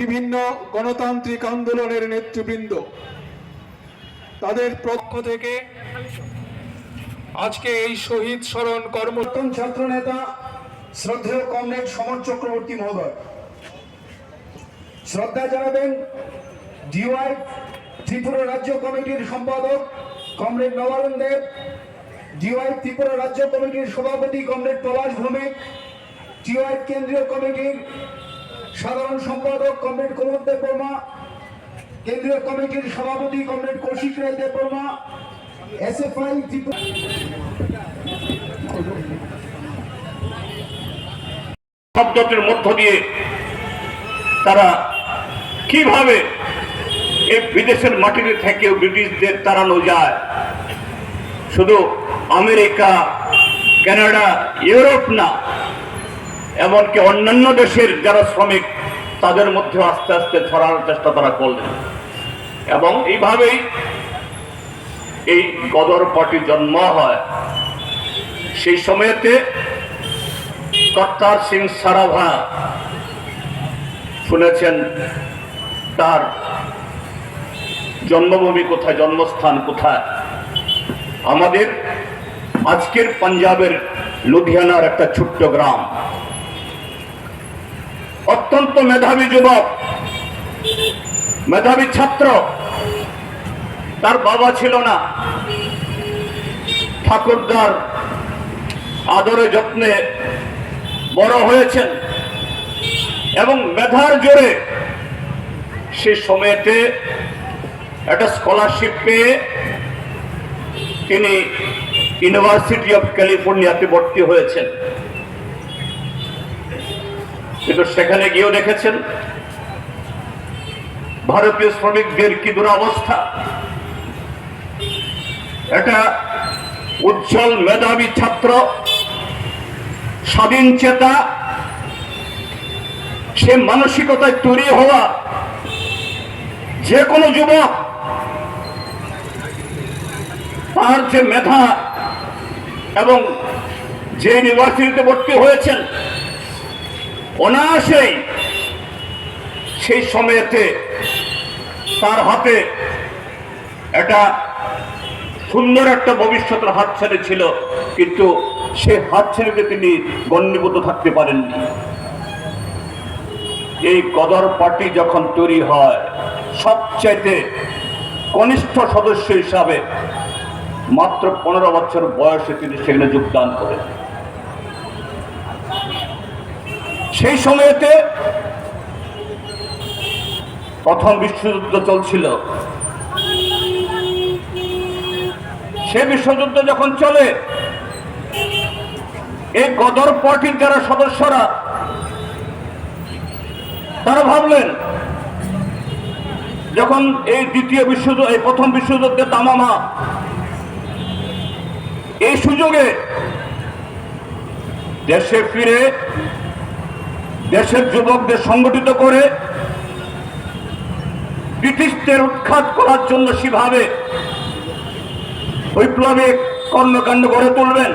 বিভিন্ন গণতান্ত্রিক আন্দোলনের নেতৃবৃন্দ। তাদের পক্ষ থেকে আজকে এই শহীদ স্মরণ কর্ম ছাত্র নেতা শ্রদ্ধেয় কমরেড সমর চক্রবর্তী মহোদয়, শ্রদ্ধা জানাবেন ডিওয়াই ত্রিপুরা রাজ্য কমিটির সম্পাদক কমরেড নবারুণ দেব, ডিওয়াই ত্রিপুরা রাজ্য কমিটির সভাপতি কমরেড পলাশ ভৌমিক, ডিওয়াই কেন্দ্রীয় কমিটির সাধারণ সম্পাদক কমরেড কুমর দেব বর্মা কেন্দ্রীয় কমিটির সভাপতি কমরেড কৌশিক রায় দেব বর্মা এসএফআই ত্রিপুরা শব্দটির মধ্য দিয়ে তারা কীভাবে বিদেশের মাটিতে থেকেও ব্রিটিশদের তাড়ানো যায়? শুধু আমেরিকা, কানাডা, ইউরোপ না এমনকি অন্যান্য দেশের যারা শ্রমিক, তাদের মধ্যে আস্তে আস্তে ছড়ানোর চেষ্টা তারা করলেন। এবং এইভাবেই এই গদর পার্টি জন্ম হয়। সেই সময়তে কর্তার সিং সারাভা শুনেছেন, তার জন্মভূমি কোথায়, জন্মস্থান কোথায়? আমাদের আজকের পাঞ্জাবের লুধিয়ানার একটা ছোট্ট গ্রাম। অত্যন্ত মেধাবী যুবক, মেধাবী ছাত্র। তার বাবা ছিল না। ঠাকুরদার আদরে যত্নে বড় হয়েছেন এবং মেধার জোরে সে সময়তে একটা স্কলারশিপ পেয়ে তিনি ইউনিভার্সিটি অফ ক্যালিফোর্নিয়াতে ভর্তি হয়েছেন। কিন্তু সেখানে গিয়েও দেখেছেন ভারতীয় শ্রমিকদের কি দুরবস্থা? একটা উজ্জ্বল মেধাবী ছাত্র, স্বাধীন চেতা, সে মানসিকতায় তৈরি হওয়া যে কোনো যুবক তার যে মেধা এবং যে ইউনিভার্সিটিতে ভর্তি হয়েছেন অনায়াসেই সেই সময়েতে তার হাতে একটা সুন্দর একটা ভবিষ্যতের হাত ছেড়ে ছিল কিন্তু সে হাত ছেড়েতে তিনি গণ্যভূত থাকতে পারেননি। এই গদর পার্টি যখন তৈরি হয়, সবচাইতে কনিষ্ঠ সদস্য হিসাবে মাত্র পনেরো বছর বয়সে তিনি সেখানে যোগদান করেন। সেই সময়তে প্রথম বিশ্বযুদ্ধ চলছিল। সে বিশ্বযুদ্ধ যখন চলে, এই গদর পার্টির যারা সদস্যরা, তারা ভাবলেন, যখন এই দ্বিতীয় বিশ্বযুদ্ধ, এই প্রথম বিশ্বযুদ্ধের তামামা এই সুযোগে দেশে ফিরে দেশের যুবকদের সংগঠিত করে ব্রিটিশদের উৎখাত করার জন্য সেভাবে বৈপ্লবিক কর্মকাণ্ড গড়ে তুলবেন।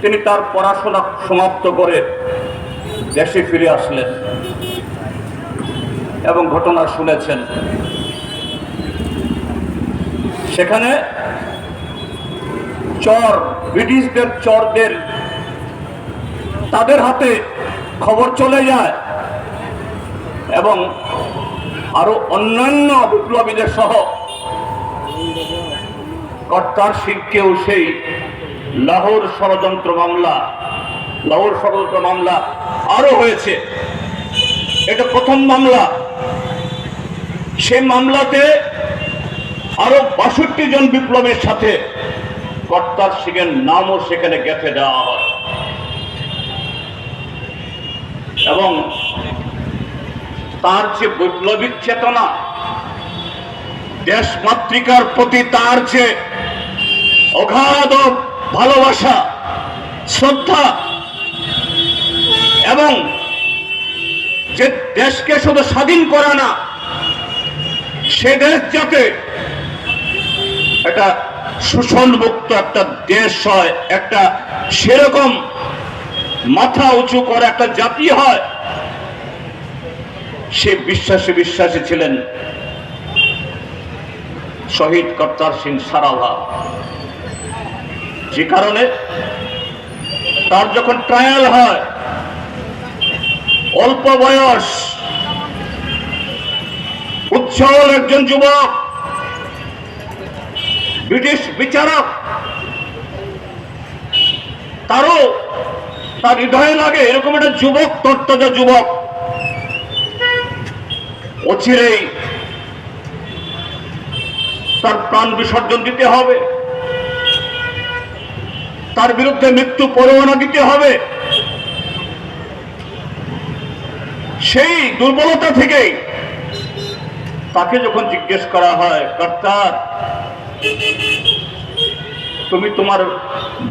তিনি তার পড়াশোনা সমাপ্ত করে দেশে ফিরে আসলেন এবং ঘটনা শুনেছেন। সেখানে চর, ব্রিটিশদের চরদের তাদের হাতে খবর চলে যায়। এবং আরও অন্যান্য বিপ্লবীদের সহ কর্তার শিখকেও সেই লাহোর ষড়যন্ত্র মামলা, লাহোর ষড়যন্ত্র মামলা আরও হয়েছে। এটা প্রথম মামলা। সে মামলাতে আরও বাষট্টি জন বিপ্লবের সাথে কর্তার সিংয়ের নামও সেখানে গেঁথে দেওয়া হয়। এবং তার যে বৈপ্লবিক চেতনা দেশ মাতৃকার প্রতি তার যে অগাধ ভালোবাসা, শ্রদ্ধা এবং যে দেশকে শুধু স্বাধীন করে না, সে দেশ যাতে একটা শোষণ মুক্ত একটা দেশ হয়, একটা সেরকম মাথা উঁচু করে একটা জাতি হয়। সে বিশ্বাসে বিশ্বাসী ছিলেন শহীদ কর্তার সিং সারাভা। যে কারণে তার যখন ট্রায়াল হয়, অল্প বয়স উজ্জ্বল একজন যুবক, ব্রিটিশ বিচারক, তারও তার হৃদয়ে লাগে এরকম একটা যুবক তত্ত্বজা যুবক। অচিরেই তার প্রাণ বিসর্জন দিতে হবে। তার বিরুদ্ধে মৃত্যু পরোয়ানা দিতে হবে। সেই দুর্বলতা থেকেই তাকে যখন জিজ্ঞেস করা হয়, কর্তার, তুমি তোমার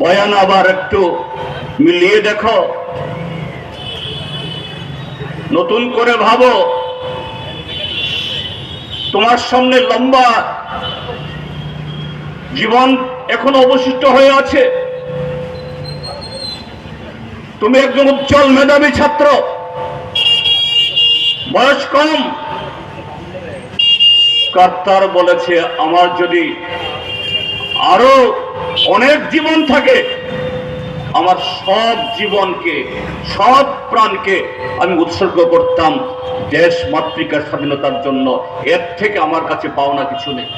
বয়ান আবার একটু মিলিয়ে দেখো। নতুন করে ভাবো। তোমার সামনে লম্বা জীবন এখন অবশিষ্ট হয়ে আছে। তুমি একজন উজ্জ্বল মেধাবী ছাত্র। বয়স কম। কর্তার বলেছে, আমার যদি আরও অনেক জীবন থাকে আমার সব জীবনকে, সব প্রাণকে আমি উৎসর্গ করতাম দেশ মাতৃকার স্বাধীনতার জন্য। এর থেকে আমার কাছে পাওনা কিছু নেই।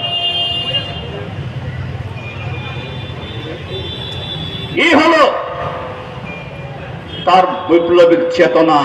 এই হলো তার বৈপ্লবিক চেতনা।